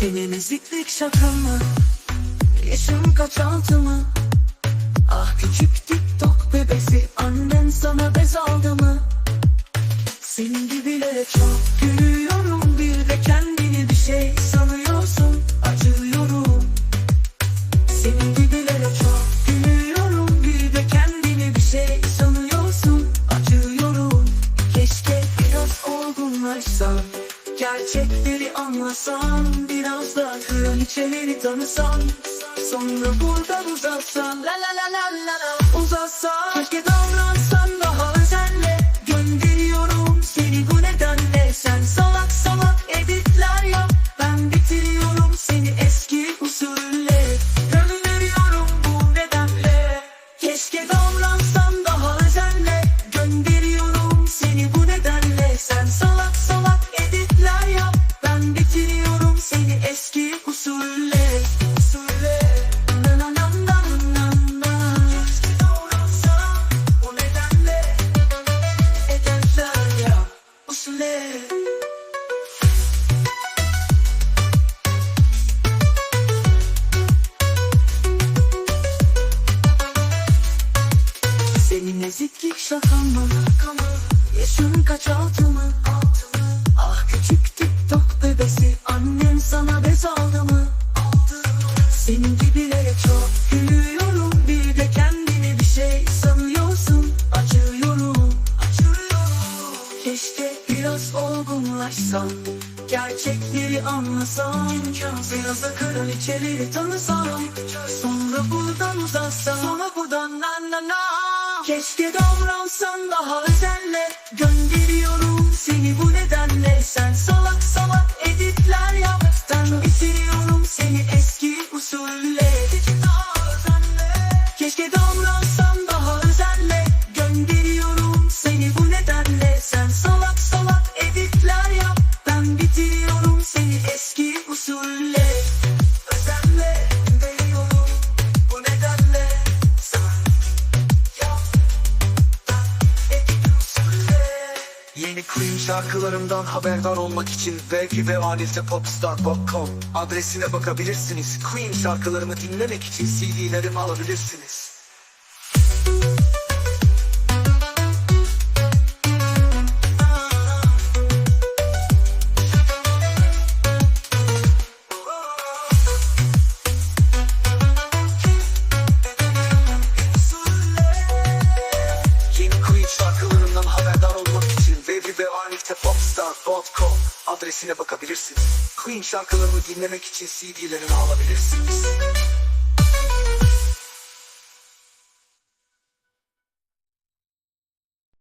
Senin eziklik şaka mı? Yaşın kaç altı mı? Ah küçük TikTok biraz olgunlaşsan Gerçekleri anlasan Biraz da kraliçeleri tanısan Sonra buradan uzatsan La la la la la Uzatsan Keşke davransan Usulle Senin eziklik şakan mı? Olgunlaşsan Gerçekleri anlasan da kraliçeleri tanısan Sonra buradan uzatsan Sonra buradan na na na. Keşke davransan daha özenle Gönderiyorum seni bu nedenle. Sen salak salak editler yap Ben bitiriyorum seni eski usulle. Keşke davransan Queen şarkılarımdan haberdar olmak için belki ve popstar.com adresine bakabilirsiniz. Queen şarkılarımı dinlemek için CD'lerimi alabilirsiniz. Adresine bakabilirsiniz. Queen şarkılarımı dinlemek için CD'lerini alabilirsiniz.